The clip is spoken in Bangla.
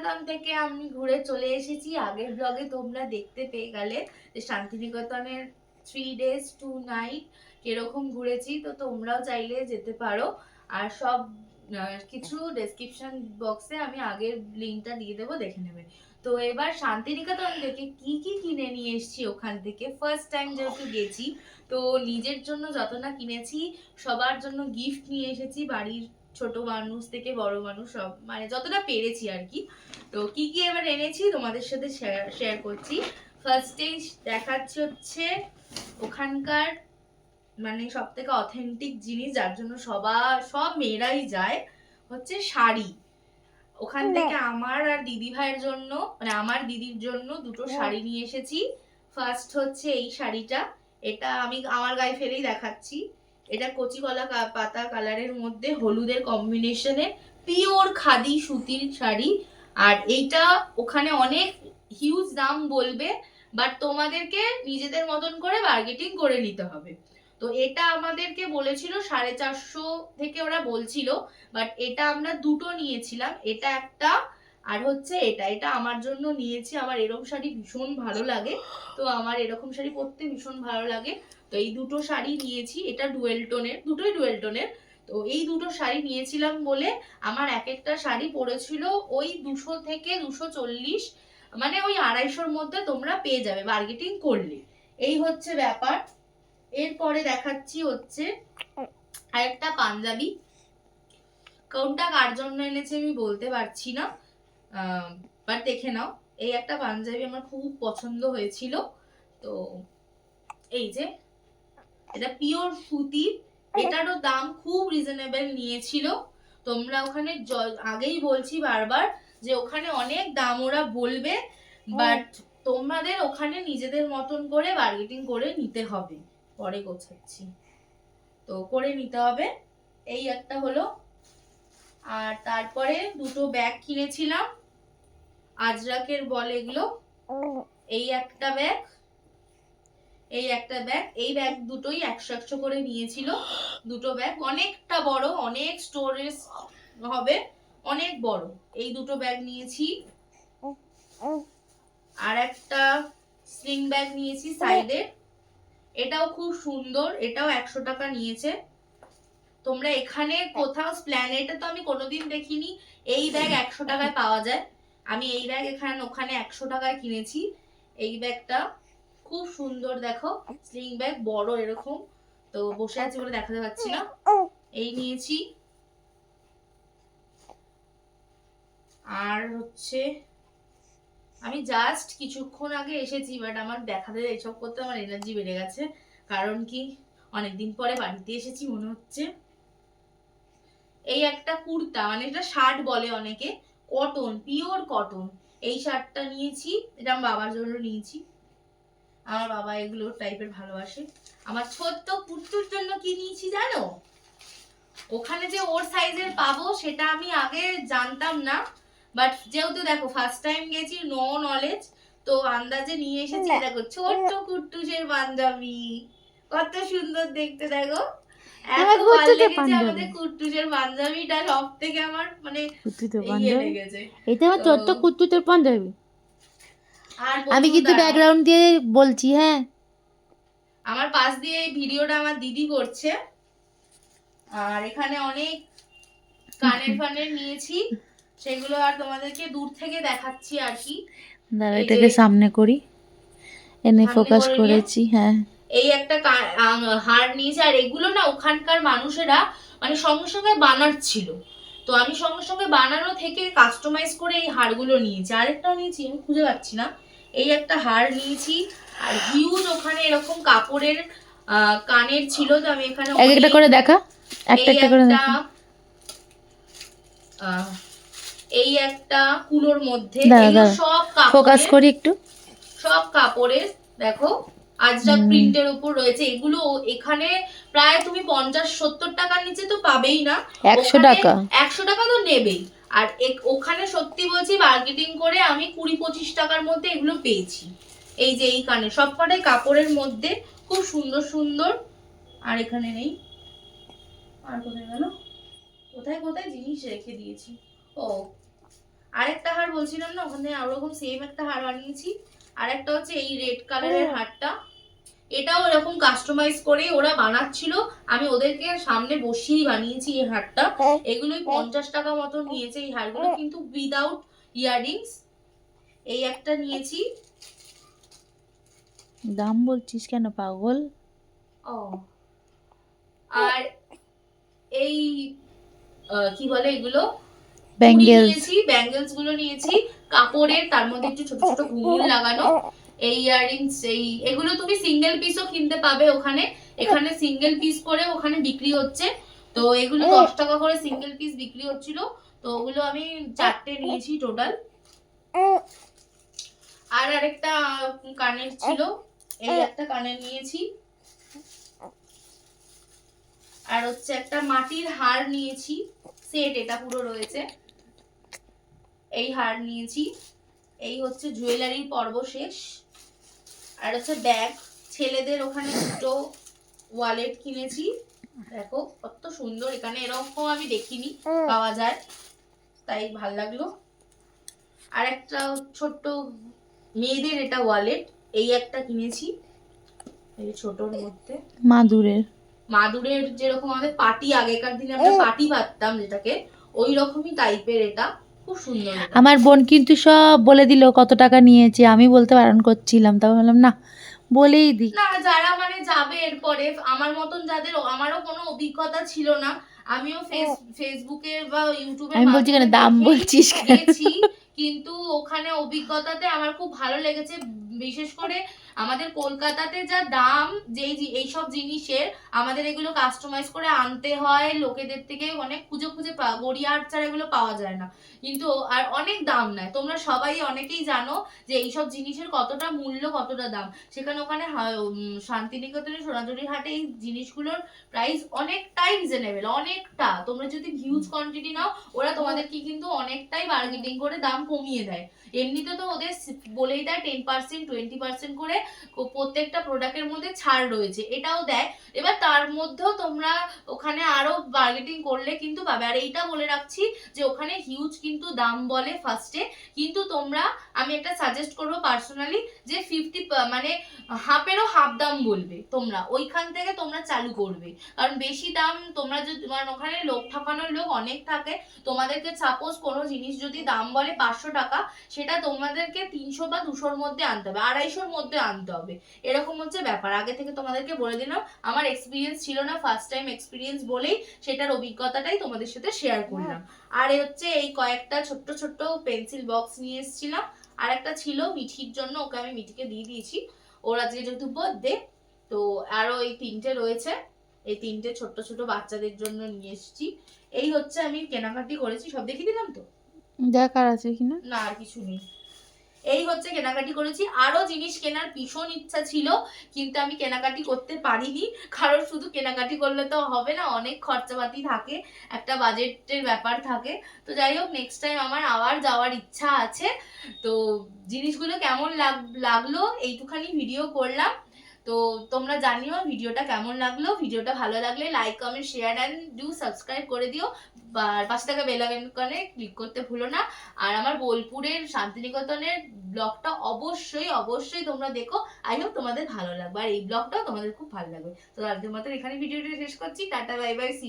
শান্তিনিকেতন থেকে আমি ঘুরে চলে এসেছি। আগের ব্লগে তোমরা দেখতে পেয়ে গেলে যে শান্তিনিকেতনের থ্রি ডেজ টু নাইট কীরকম ঘুরেছি, তো তোমরাও চাইলে যেতে পারো। আর সব কিছু ডেসক্রিপশন বক্সে আমি আগের লিঙ্কটা দিয়ে দেবো, দেখে নেবে। তো এবার শান্তিনিকেতন থেকে কি কি কিনে নিয়ে এসেছি ওখান থেকে? ফার্স্ট টাইম যেহেতু গেছি, তো নিজের জন্য যত না কিনেছি, সবার জন্য গিফট নিয়ে এসেছি, বাড়ির ছোট মানুষ থেকে বড় মানুষ সব মানে যতটা পেরেছি আর কি। তো কি কি এবার এনেছি তোমাদের সাথে শেয়ার করছি। ফার্স্টেই দেখাচ্ছি হচ্ছে ওখানকার মানে সব থেকে অথেন্টিক জিনিস যার জন্য সবার সব মেয়েরাই যায় হচ্ছে শাড়ি। ওখান থেকে আমার আর দিদি ভাইয়ের জন্য মানে আমার দিদির জন্য দুটো শাড়ি নিয়ে এসেছি। ফার্স্ট হচ্ছে এই শাড়িটা। এটা আমি আমার গায়ে ফেলেই দেখাচ্ছি। এটা কচি কলা পাতা কালারের মধ্যে হলুদের কম্বিনেশনে পিওর খাদি সুতির শাড়ি। আর এইটা ওখানে অনেক হিউজ দাম বলবে বাট তোমাদেরকে নিজেদের মতন করে বার্গেটিং করে নিতে হবে। তো এটা আমাদেরকে বলেছিল, সাড়ে চারশো থেকে ওরা বলছিল বাট এটা আমরা দুটো নিয়েছিলাম। এটা একটা, আর হচ্ছে এটা। এটা আমার জন্য নিয়েছি। আমার এরকম শাড়ি ভীষণ ভালো লাগে। তো আমার এরকম শাড়ি পরতে ভীষণ ভালো লাগে। তো এই দুটো শাড়ি নিয়েছি, এটা ডুয়েল টোনের, দুটোই ডুয়েল টোনের। তো এই দুটো শাড়ি নিয়েছিলাম বলে আমার এক একটা শাড়ি পড়েছিল ওই দুশো থেকে দুশো চল্লিশ মানে ওই আড়াইশোর মধ্যে তোমরা পেয়ে যাবে বার্গেটিং করলে। এই হচ্ছে ব্যাপার। এরপরে দেখাচ্ছি হচ্ছে আরেকটা পাঞ্জাবি। কোনটা কার জন্য এনেছে আমি বলতে পারছি না বাট দেখে নাও। এই একটা পাঞ্জাবি আমার খুব পছন্দ হয়েছিল। তো এই যে এটা পিওর সুতি এটারও দাম খুব রিজনেবল নিয়েছিল। তোমরা ওখানে আগেই বলছি বারবার যে ওখানে অনেক দাম ওরা বলবে বাট তোমাদের ওখানে নিজেদের মতন করে বার্গেটিং করে নিতে হবে। পরে গোছাচ্ছি। তো করে নিতে হবে। এই একটা হলো। আর তারপরে দুটো ব্যাগ কিনেছিলাম। আজরাকের বল এগুলো। এই একটা ব্যাগ এই একটা ব্যাগ এই ব্যাগ দুটোই একশো একশো করে নিয়েছিল। দুটো ব্যাগ অনেকটা বড়, অনেক স্টোরেজ হবে, অনেক বড়। এই দুটো ব্যাগ নিয়েছি। আর একটা স্লিং ব্যাগ নিয়েছি সাইডে এটাও খুব সুন্দর, এটাও একশো টাকা নিয়েছে। তোমরা এখানে কোথাও স্প্ল্যানেটে তো আমি কোনোদিন দেখিনি, এই ব্যাগ একশো টাকায় পাওয়া যায়। আমি এই ব্যাগ এখানে, ওখানে একশো টাকায় কিনেছি। এই ব্যাগটা খুব সুন্দর দেখো স্লিং ব্যাগ বড় এরকম। তো বসে আছি বলে দেখাতে পাচ্ছি না। এই নিয়েছি। আর হচ্ছে, আমি জাস্ট কিছুক্ষণ আগে এসেছি বাট আমার দেখাতে, এসব করতে আমার এনার্জি বেড়ে গেছে। কারণ কি, অনেকদিন পরে বাড়িতে এসেছি, মনে হচ্ছে। এই একটা কুর্তা মানে এটা শার্ট বলে অনেকে কটন পিওর কটন এই শার্টটা নিয়েছি, এটা আমার বাবার জন্য নিয়েছি। আমার বাবা এগুলো টাইপের ভালোবাসে। আমার ছোট্ট কুর্তুর জন্য কি নিয়েছি জানো? ওখানে যে ওর সাইজের পাবো সেটা আমি আগে জানতাম না। বাট যেহেতু দেখো ফার্স্ট টাইম গেছি নো নলেজ তো আন্দাজে নিয়ে এসেছি। দেখো ছোট্ট কুট্টুসের পাঞ্জাবি। কত সুন্দর দেখতে দেখো। কুট্টুসের। আমাদের কুট্টুসের পাঞ্জাবিটা সব থেকে আমার মানে ইয়ে লেগেছে। এটা আমার ছোট্ট কুর্তিতে পাঞ্জাবি। আমি কিন্তু ব্যাকগ্রাউন্ড দিয়ে বলছি হ্যাঁ। আমার পাশ দিয়ে এই ভিডিওটা আমার দিদি করছে। আর এখানে অনেক কানের ফানের নিয়েছি। সেগুলো আর তোমাদেরকে দূর থেকে দেখাচ্ছি আর কি। দাঁড়া এটাকে সামনে করি। এনে ফোকাস করেছি হ্যাঁ। এই একটা হার নিয়েছে। আর এগুলো না ওখানকার মানুষেরা মানে সঙ্গে সঙ্গে বানাচ্ছিল। তো আমি সঙ্গে সঙ্গে বানানো থেকে কাস্টমাইজ করে এই হারগুলো নিয়েছি। আরেকটাও নিয়েছি আমি খুঁজে পাচ্ছি না। এই একটা হার নিয়েছি। আর হিউজ ওখানে এরকম কাপড়ের কানের ছিল তো আমি এখানে এক একটা করে দেখা। একটা একটা করে দেখা। এই একটা কুলোর মধ্যে। সব ফোকাস করি একটু। সব কাপড়ের দেখো আজরাক প্রিন্টের উপর রয়েছে এগুলো এখানে প্রায় তুমি পঞ্চাশ সত্তর টাকার নিচে তো পাবেই না। একশো টাকা। একশো টাকা তো নেবেই। আর ওখানে সত্যি বলছি মার্কেটিং করে আমি কুড়ি পঁচিশ টাকার মধ্যে এগুলো পেয়েছি। এই যে এই কানে সব কটাই কাপড়ের মধ্যে খুব সুন্দর সুন্দর। আর এখানে নেই। আর কোথায় গেল? কোথায় কোথায় জিনিস রেখে দিয়েছি। ও আরেকটা হার বলছিলাম না ওখানে ওরকম সেম একটা হার বানিয়েছি। আর একটা হচ্ছে এই রেড কালারের হারটা। এটাও এরকম কাস্টমাইজ করে ওরা বানাচ্ছিল। আমি ওদেরকে সামনে বসিয়েই বানিয়েছি এই হারটা। এগুলোই পঞ্চাশ টাকা মতো নিয়েছে এই হারগুলো কিন্তু উইদাউট ইয়াররিংস এই একটা নিয়েছি। দাম বলছিস কেন পাগল? ও। আর এই কি বলে এগুলো? নিয়েছি ব্যাঙ্গেলসগুলো নিয়েছি। কাপড়ের তার মধ্যে একটু ছোট ছোট ঘুঙুর লাগানো। এই ইয়াররিংস এই এগুলো তুমি সিঙ্গেল পিসও কিনতে পাবে ওখানে। এখানে সিঙ্গেল পিস করে ওখানে বিক্রি হচ্ছে। তো এগুলো দশ টাকা করে সিঙ্গেল পিস বিক্রি হচ্ছিল। তো ওগুলো আমি চারটে নিয়েছি টোটাল আর আরেকটা কানের ছিল। এই একটা কানের নিয়েছি। আর হচ্ছে একটা মাটির হার নিয়েছি। সেট এটা পুরো রয়েছে। এই হার নিয়েছি। এই হচ্ছে জুয়েলারির পর্ব শেষ। আর হচ্ছে ব্যাগ ছেলেদের ওখানে দুটো ওয়ালেট কিনেছি। দেখো কত সুন্দর। এখানে এরকম আমি দেখিনি পাওয়া যায়। তাই ভালো লাগল। আর একটা ছোট্ট মেয়েদের এটা ওয়ালেট এই একটা কিনেছি। এই ছোটর মধ্যে। মাদুরের। মাদুরের যেরকম আমাদের পাটি আগেকার দিনে আমরা পাটি পাততাম যেটাকে ওই রকমই টাইপের এটা এটা। আমার বোন কিন্তু সব বলে দিল কত টাকা নিয়েছে? আমি বলতে বারণ করছিলাম তারপর বললাম না বলেই দি। না যারা মানে যাবে এরপরে আমার মতন যাদের আমারও কোনো অভিজ্ঞতা ছিল না। আমিও ফেস ফেসবুকে বা ইউটিউবে আমি বলছি কেন দাম বলছিস কেন? কিন্তু ওখানে অভিজ্ঞতাতে আমার খুব ভালো লেগেছে বিশেষ করে আমাদের কলকাতাতে যা দাম, যেই এইসব জিনিসের, আমাদের এগুলো কাস্টমাইজ করে আনতে হয়, লোকেদের থেকে অনেক খুঁজে খুঁজে পা গড়িয়া ছাড়া এগুলো পাওয়া যায় না। কিন্তু আর অনেক দাম নেয়। তোমরা সবাই অনেকেই জানো যে এইসব জিনিসের কতটা মূল্য, কতটা দাম। সেখানে ওখানে শান্তিনিকেতনের সোনাঝুরির হাটে এই জিনিসগুলোর প্রাইস অনেকটাই রিজনেবল অনেকটা। তোমরা যদি হিউজ কোয়ান্টিটি নাও, ওরা তোমাদেরকে কিন্তু অনেকটাই বার্গেনিং করে দাম কমিয়ে দেয়। এমনিতে তো ওদের বলেই দেয় টেন পার্সেন্ট টোয়েন্টি পার্সেন্ট করে প্রত্যেকটা প্রোডাক্টের মধ্যে ছাড় রয়েছে, এটাও দেয়। এবার তার মধ্যেও তোমরা ওখানে আরও বার্গেটিং করলে কিন্তু পাবে। আর এইটা বলে রাখছি যে ওখানে হিউজ কিন্তু দাম বলে ফার্স্টে কিন্তু তোমরা, আমি একটা সাজেস্ট করব পার্সোনালি যে ফিফটি মানে হাফেরও হাফ দাম বলবে তোমরা। ওইখান থেকে তোমরা চালু করবে। কারণ বেশি দাম তোমরা যদি মানে ওখানে লোক ঠাকানোর লোক অনেক থাকে। তোমাদেরকে সাপোজ কোনো জিনিস যদি দাম বলে পাঁচশো টাকা, সেটা তোমাদেরকে তিনশো বা দুশোর মধ্যে আনতে হবে। আড়াইশোর মধ্যে আনতে হবে। এরকম হচ্ছে ব্যাপার। আগে থেকে তোমাদেরকে বলে দিলাম আমার এক্সপিরিয়েন্স ছিল না ফার্স্ট টাইম এক্সপিরিয়েন্স বলেই সেটার অভিজ্ঞতাটাই তোমাদের সাথে শেয়ার করলাম। আর হচ্ছে এই কয়েকটা ছোট্ট ছোট্ট পেন্সিল বক্স নিয়ে এসেছিলাম। আর একটা ছিল মিঠির জন্য ওকে আমি মিঠিকে দিয়ে দিয়েছি। ওর আজকে যেহেতু বার্থডে তো আরও এই তিনটে রয়েছে। এই তিনটে ছোট্ট ছোট বাচ্চাদের জন্য নিয়ে এসেছি। এই হচ্ছে আমি কেনাকাটি করেছি। সব দেখিয়ে দিলাম তো? দেখার আছে কিনা না আর কিছু নেই। এই হচ্ছে কেনাকাটি করেছি। আরও জিনিস কেনার ভীষণ ইচ্ছা ছিল, কিন্তু আমি কেনাকাটি করতে পারিনি। কারণ শুধু কেনাকাটি করলে তো হবে না, অনেক খরচাপাতি থাকে, একটা বাজেটের ব্যাপার থাকে। তো যাই হোক নেক্সট টাইম আমার আবার যাওয়ার ইচ্ছা আছে। তো জিনিসগুলো কেমন লাগ- লাগল, এইটুখানি ভিডিও করলাম। তো তোমরা জানিও ভিডিওটা কেমন লাগল। ভিডিওটা ভালো লাগলে like comment share and do subscribe করে দিও। আর পাশে থাকা বেল আইকনে ক্লিক করতে ভুলো না। আর আমার বোলপুরের শান্তিনিকেতনের ব্লগটা অবশ্যই অবশ্যই তোমরা দেখো। আই হোপ তোমাদের ভালো লাগবে। আর এই ব্লগটাও তোমাদের খুব ভালো লাগবে। তো আজকের মতো এখানে ভিডিওটা শেষ করছি। Tata bye bye C